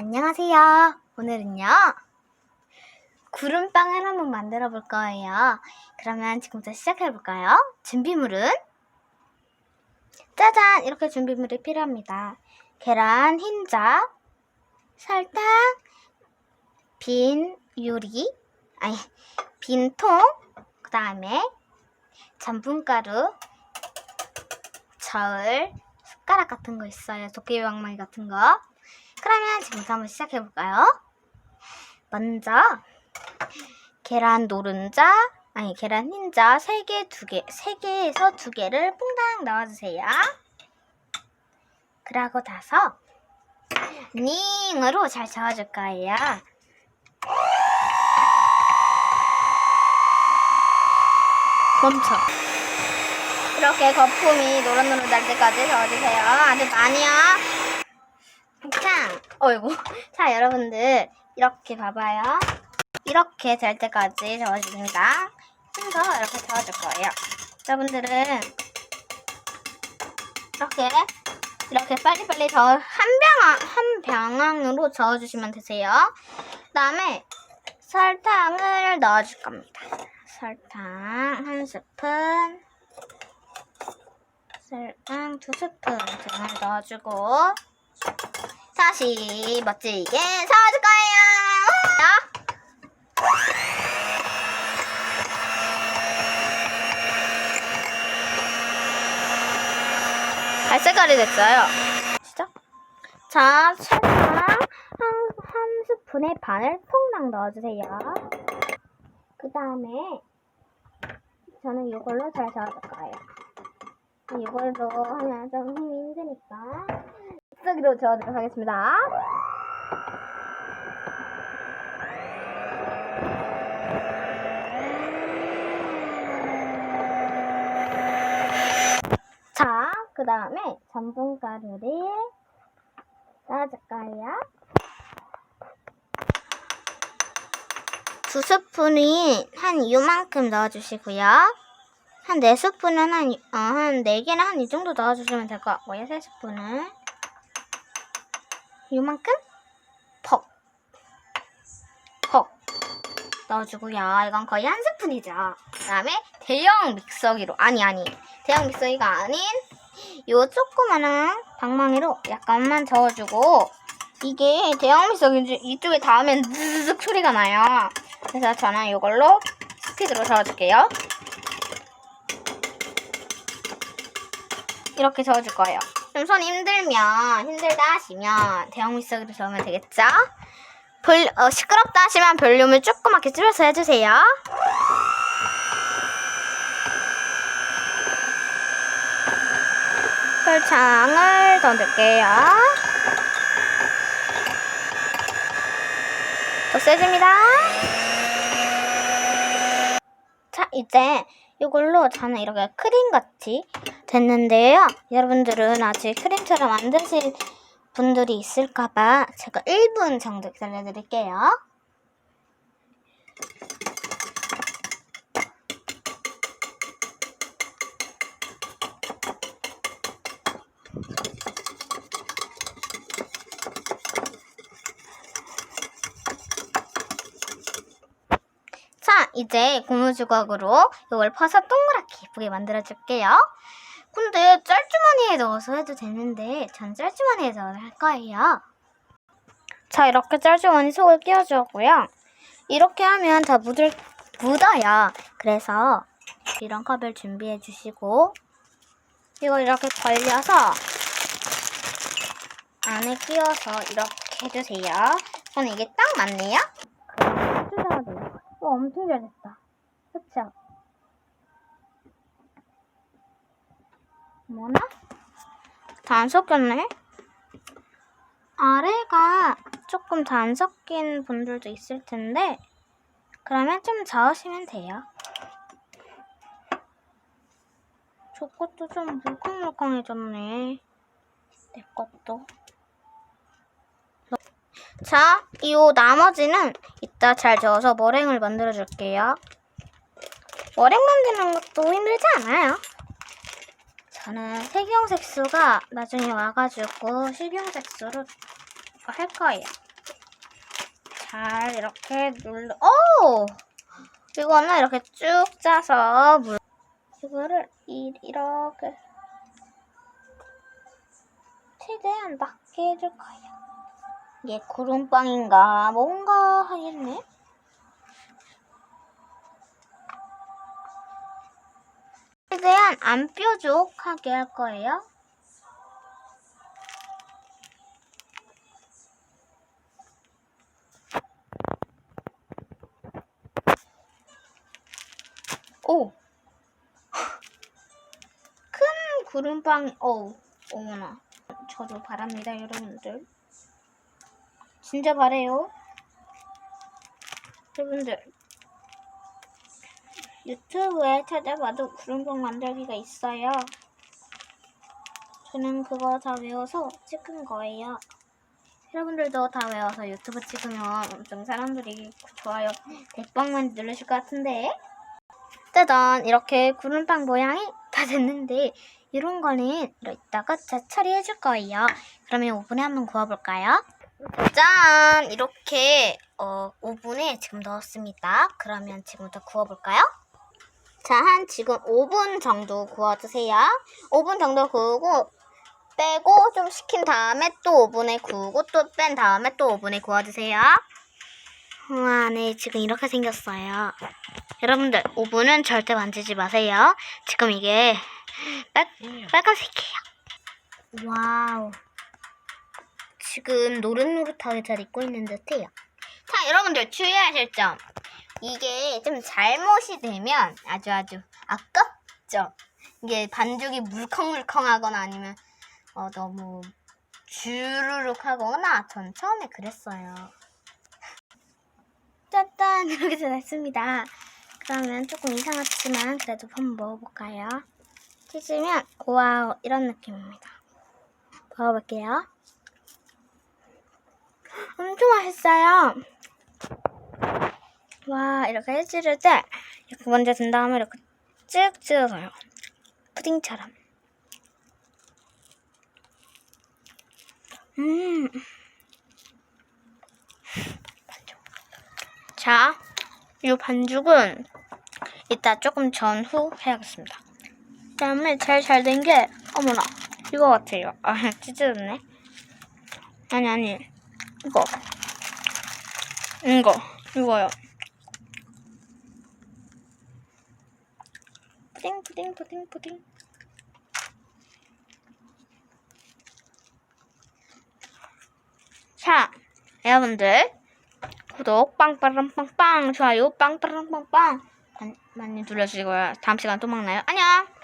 안녕하세요. 오늘은요. 구름빵을 한번 만들어 볼 거예요. 그러면 지금부터 시작해 볼까요? 준비물은 짜잔! 이렇게 준비물이 필요합니다. 계란 흰자, 설탕, 빈 유리, 아니, 빈 통, 그 다음에 전분가루, 저울, 숟가락 같은 거 있어요. 도깨비방망이 같은 거. 그러면 지금부터 한번 시작해 볼까요? 먼저 계란 노른자 아니 계란 흰자 3개, 2개, 3개에서 2개를 퐁당 넣어주세요. 그러고 나서 닝으로 잘 저어줄 거예요. 멈춰. 이렇게 거품이 노릇노릇 날 때까지 저어주세요. 아주 많이요. 자, 어이구. 자, 여러분들 이렇게 봐봐요. 이렇게 될 때까지 저어줍니다. 그래서 이렇게 저어줄 거예요. 여러분들은 이렇게 이렇게 빨리빨리 저어 한 병, 한 병항으로 저어주시면 되세요. 그 다음에 설탕을 넣어줄 겁니다. 설탕 한 스푼, 설탕 두 스푼 등을 넣어주고 다시 멋지게 저어줄 거예요. 갈색깔이 됐어요. 시작. 자, 설탕 한, 한 스푼의 반을 퐁당 넣어주세요. 그 다음에 저는 이걸로 잘 저어줄 거예요. 이걸로 하면 좀 힘이 힘드니까 믹서기로 저어도록 하겠습니다. 자, 그 다음에 전분가루를 거예요. 두 스푼이 한 이만큼 넣어주시고요. 한네 스푼은 한, 이- 어, 한네 개는 한이 정도 넣어주시면 될 것 같고요. 세 스푼은. 이만큼? 퍽. 퍽. 넣어주고요. 이건 거의 한 스푼이죠. 그 다음에 대형 믹서기로. 아니, 아니. 대형 믹서기가 아닌 요 조그마한 방망이로 약간만 저어주고 이게 대형 믹서기 이쪽에 닿으면 즈즈륵 소리가 나요. 그래서 저는 이걸로 스피드로 저어줄게요. 이렇게 저어줄 거예요. 좀 손 힘들면 힘들다 하시면 대형 믹서기로 저으면 되겠죠? 볼, 어, 시끄럽다 하시면 볼륨을 조그맣게 줄여서 해주세요. 설탕을 더 넣을게요. 더 세집니다. 자, 이제 이걸로 저는 이렇게 크림같이 됐는데요. 여러분들은 아직 크림처럼 안 드실 분들이 있을까봐 제가 1분 정도 기다려드릴게요. 자, 이제 고무주걱으로 이걸 퍼서 동그랗게 예쁘게 만들어줄게요. 근데 짤주머니에 넣어서 해도 되는데 전 짤주머니에 넣어서 할 거예요. 자, 이렇게 짤주머니 속을 끼워주었고요. 이렇게 하면 다 묻을, 묻어요. 그래서 이런 컵을 준비해 주시고 이걸 이렇게 벌려서 안에 끼워서 이렇게 해주세요. 저는 이게 딱 맞네요. 어, 엄청 잘됐다. 그쵸? 뭐나? 다 안 섞였네? 아래가 조금 다 안 섞인 분들도 있을 텐데, 그러면 좀 저으시면 돼요. 저 것도 좀 물컹물컹해졌네. 내 것도. 자, 이 나머지는 이따 잘 저어서 머랭을 만들어 줄게요. 머랭 만드는 것도 힘들지 않아요. 저는 색용 색소가 나중에 와가지고 식용 색소로 할 거예요. 잘 이렇게 눌러. 오! 이거는 이렇게 쭉 짜서 물. 이거를 이, 이렇게 최대한 낮게 해줄 거예요. 이게 구름빵인가 뭔가 하겠네. 최대한 안 뾰족하게 할 거예요. 오! 큰 구름빵, 어우, 어머나. 저도 바랍니다, 여러분들. 진짜 바래요. 여러분들, 유튜브에 찾아봐도 구름빵 만들기가 있어요. 저는 그거 다 외워서 찍은 거예요. 여러분들도 다 외워서 유튜브 찍으면 엄청 사람들이 좋아요 100방만 누르실 것 같은데 짜잔 이렇게 구름빵 모양이 다 됐는데 이런 거는 이따가 자 처리해 줄 거예요. 그러면 오븐에 한번 구워볼까요? 짠! 이렇게 어, 오븐에 지금 넣었습니다. 그러면 지금부터 구워볼까요? 자, 한 지금 5분 정도 구워주세요. 5분 정도 구우고 빼고 좀 식힌 다음에 또 오븐에 구우고 또 뺀 다음에 또 오븐에 구워주세요. 우와, 네, 지금 이렇게 생겼어요. 여러분들, 오븐은 절대 만지지 마세요. 지금 이게 빨, 빨간색이에요. 와우. 지금 노릇노릇하게 잘 익고 있는 듯해요. 자, 여러분들 주의하실 점. 이게 좀 잘못이 되면 아주 아주 아깝죠. 이게 반죽이 물컹물컹하거나 아니면 어, 너무 주르륵 하거나 전 처음에 그랬어요. 짠짠 이렇게 됐습니다. 그러면 조금 이상하지만 그래도 한번 먹어볼까요? 찢으면 와우 이런 느낌입니다. 먹어볼게요. 엄청 맛있어요. 와 이렇게 찌를 때 이렇게 먼저 든 다음에 이렇게 쭉 찢어서요. 푸딩처럼. 음. 자, 이 반죽은 이따 조금 전후 해야겠습니다. 그 다음에 제일 잘 된 게 어머나 이거 같아요. 아 찢어졌네. 아니 아니 이거 이거 이거요. 푸딩 푸딩 푸딩 푸딩. 자, 여러분들 구독 빵빠랑빵빵 좋아요 빵빠랑빵빵 많이 눌러주시고요. 다음 시간 또 만나요. 안녕.